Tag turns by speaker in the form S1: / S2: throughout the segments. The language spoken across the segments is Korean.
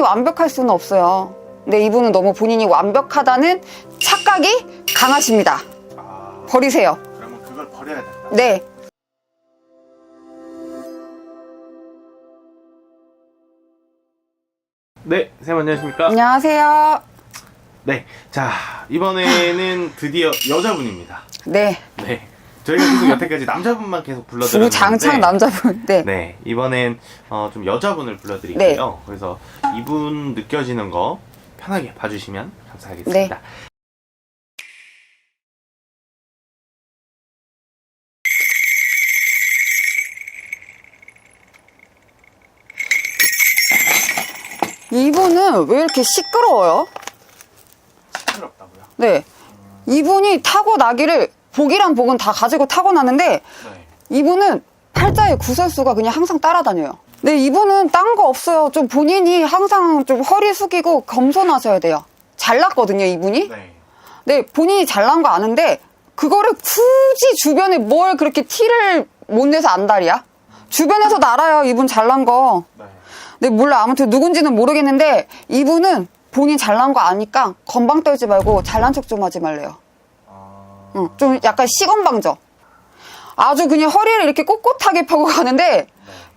S1: 사람이 완벽할 수는 없어요. 근데 이분은 너무 본인이 완벽하다는 착각이 강하십니다.
S2: 아,
S1: 버리세요.
S2: 그러면 그걸 버려야 된다.
S1: 네.
S2: 네, 선생님 안녕하십니까?
S1: 안녕하세요.
S2: 네, 자 이번에는 드디어 여자분입니다.
S1: 네.
S2: 네, 저희가 계속 여태까지 남자분만 계속 불러드렸는데
S1: 부장창 남자분. 네.
S2: 네, 이번엔 어, 좀 여자분을 불러드릴게요. 그래서 이분 느껴지는 거 편하게 봐주시면 감사하겠습니다.
S1: 네. 이분은 왜 이렇게 시끄러워요?
S2: 시끄럽다고요?
S1: 네. 이분이 타고 나기를 복이랑 복은 다 가지고 타고나는데
S2: 네.
S1: 이분은 팔자의 구설수가 그냥 항상 따라다녀요. 네, 이분은 딴 거 없어요. 좀 본인이 항상 좀 허리 숙이고 겸손하셔야 돼요. 잘났거든요, 이분이.
S2: 네.
S1: 네, 본인이 잘난 거 아는데 그거를 굳이 주변에 뭘 그렇게 티를 못 내서 안달이야? 주변에서도 알아요, 이분 잘난 거.
S2: 네.
S1: 네, 몰라. 아무튼 누군지는 모르겠는데 이분은 본인 잘난 거 아니까 건방 떨지 말고 잘난 척 좀 하지 말래요.
S2: 아,
S1: 응, 좀 약간 시건방져. 아주 그냥 허리를 이렇게 꼿꼿하게 펴고 가는데
S2: 네.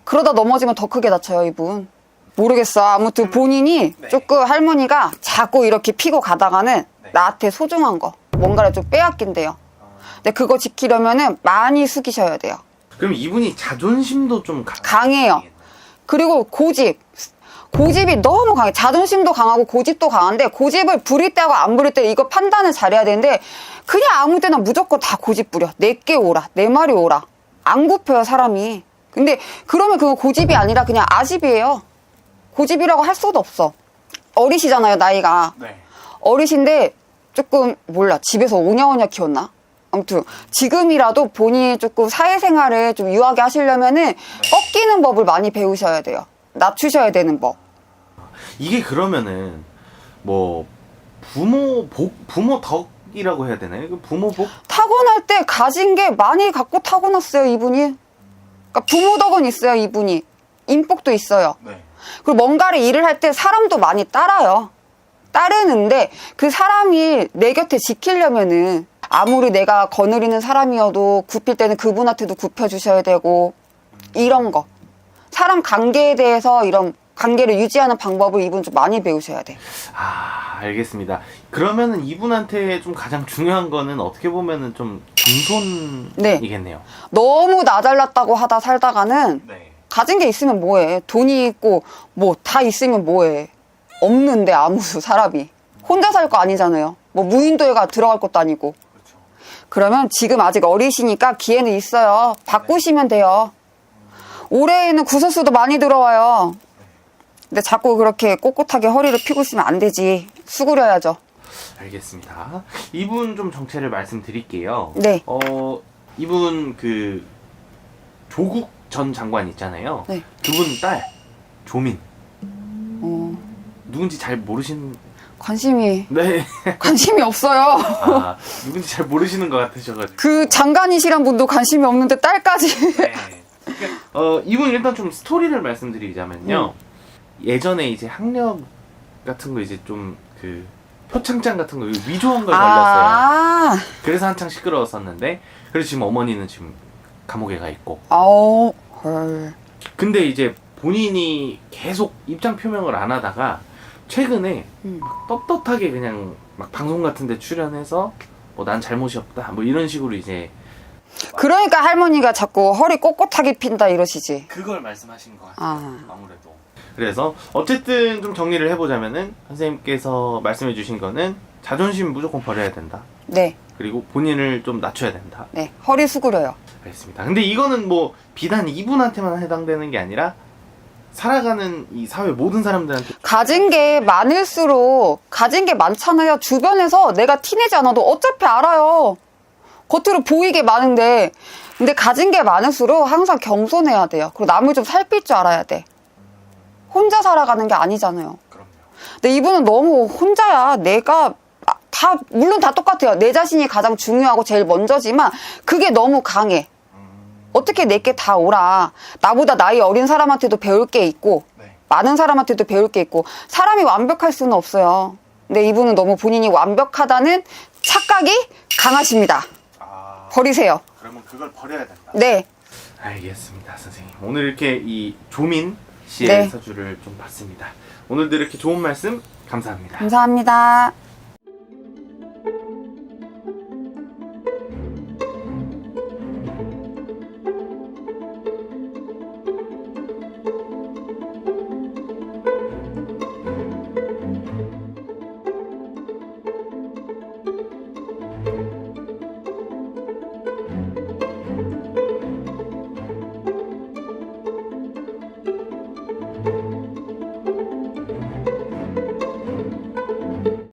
S1: 그러다 넘어지면 더 크게 다쳐요, 이분. 모르겠어. 아무튼 본인이
S2: 네.
S1: 조금 할머니가 자꾸 이렇게 피고 가다가는
S2: 네.
S1: 나한테 소중한 거, 뭔가를 좀 빼앗긴대요. 근데 그거 지키려면은 많이 숙이셔야 돼요.
S2: 그럼 이분이 자존심도 좀 강...
S1: 강해요. 그리고 고집. 고집이 너무 강해. 자존심도 강하고 고집도 강한데 고집을 부릴 때하고 안 부릴 때 이거 판단을 잘해야 되는데 그냥 아무 때나 무조건 다 고집 부려. 내게 오라. 내 말이 오라. 안 굽혀요, 사람이. 근데 그러면 그건 고집이 아니라 그냥 아집이에요. 고집이라고 할 수도 없어. 어리시잖아요, 나이가.
S2: 네.
S1: 어리신데 조금 몰라 집에서 오냐오냐 키웠나? 아무튼 지금이라도 본인이 조금 사회생활을 좀 유하게 하시려면은 꺾이는 법을 많이 배우셔야 돼요. 낮추셔야 되는 법.
S2: 이게 그러면은 뭐 부모 복 부모 덕이라고 해야 되나요? 그 부모 복
S1: 타고날 때 가진 게 많이 갖고 타고났어요 이분이. 그러니까 부모 덕은 있어요 이분이. 인복도 있어요.
S2: 네.
S1: 그리고 뭔가를 일을 할 때 사람도 많이 따라요. 따르는데 그 사람이 내 곁에 지키려면은 아무리 내가 거느리는 사람이어도 굽힐 때는 그분한테도 굽혀주셔야 되고 이런 거. 사람 관계에 대해서 이런 관계를 유지하는 방법을 이분 좀 많이 배우셔야 돼.
S2: 아 알겠습니다. 그러면은 이분한테 좀 가장 중요한 거는 어떻게 보면은 좀 겸손이겠네요.
S1: 너무 나 잘났다고 하다 살다가는
S2: 네.
S1: 가진 게 있으면 뭐해. 돈이 있고 뭐 다 있으면 뭐해. 없는데 아무도 사람이. 혼자 살 거 아니잖아요. 뭐 무인도에가 들어갈 것도 아니고.
S2: 그렇죠.
S1: 그러면 지금 아직 어리시니까 기회는 있어요. 바꾸시면 돼요. 올해에는 구설수도 많이 들어와요. 근데 자꾸 그렇게 꼿꼿하게 허리를 피고 있으면 안 되지. 수그려야죠.
S2: 알겠습니다. 이분 좀 정체를 말씀드릴게요.
S1: 네.
S2: 어 이분 그 조국 전 장관 있잖아요.
S1: 네.
S2: 그분 딸 조민
S1: 어,
S2: 누군지 잘 모르시는
S1: 관심이,
S2: 네.
S1: 관심이 없어요.
S2: 아 누군지 잘 모르시는 것 같으셔가지고.
S1: 그 장관이시란 분도 관심이 없는데 딸까지.
S2: 네. 그러니까, 어, 이분 일단 좀 스토리를 말씀드리자면요. 예전에 이제 학력 같은 거 이제 좀 그 표창장 같은 거 위조한 걸 걸렸어요.
S1: 아,
S2: 그래서 한창 시끄러웠었는데 그래서 지금 어머니는 지금 감옥에 가 있고.
S1: 아우, 헐.
S2: 근데 이제 본인이 계속 입장 표명을 안 하다가 최근에
S1: 음.
S2: 막 떳떳하게 그냥 막 방송 같은 데 출연해서 뭐 난 잘못이 없다 뭐 이런 식으로 이제
S1: 그러니까 할머니가 자꾸 허리 꼿꼿하게 핀다 이러시지.
S2: 그걸 말씀하신 것 같아요.
S1: 아.
S2: 아무래도. 그래서 어쨌든 좀 정리를 해보자면은 선생님께서 말씀해주신 거는 자존심 무조건 버려야 된다.
S1: 네,
S2: 그리고 본인을 좀 낮춰야 된다.
S1: 네. 허리 수그려요.
S2: 알겠습니다. 근데 이거는 뭐 비단 이분한테만 해당되는 게 아니라 살아가는 이 사회 모든 사람들한테
S1: 가진 게 많을수록 가진 게 많잖아요. 주변에서 내가 티내지 않아도 어차피 알아요. 겉으로 보이게 많은데 근데 가진 게 많을수록 항상 겸손해야 돼요. 그리고 남을 좀 살필 줄 알아야 돼. 혼자 살아가는 게 아니잖아요.
S2: 그럼요.
S1: 근데 이분은 너무 혼자야. 내가 아, 다 물론 다 똑같아요. 내 자신이 가장 중요하고 제일 먼저지만 그게 너무 강해.
S2: 음.
S1: 어떻게 내게 다 오라. 나보다 나이 어린 사람한테도 배울 게 있고
S2: 네.
S1: 많은 사람한테도 배울 게 있고 사람이 완벽할 수는 없어요. 근데 이분은 너무 본인이 완벽하다는 착각이 강하십니다.
S2: 아.
S1: 버리세요.
S2: 그러면 그걸 버려야 된다.
S1: 네.
S2: 알겠습니다, 선생님. 오늘 이렇게 이 조민 씨의
S1: 네.
S2: 서주를 좀 봤습니다. 오늘도 이렇게 좋은 말씀 감사합니다.
S1: 감사합니다.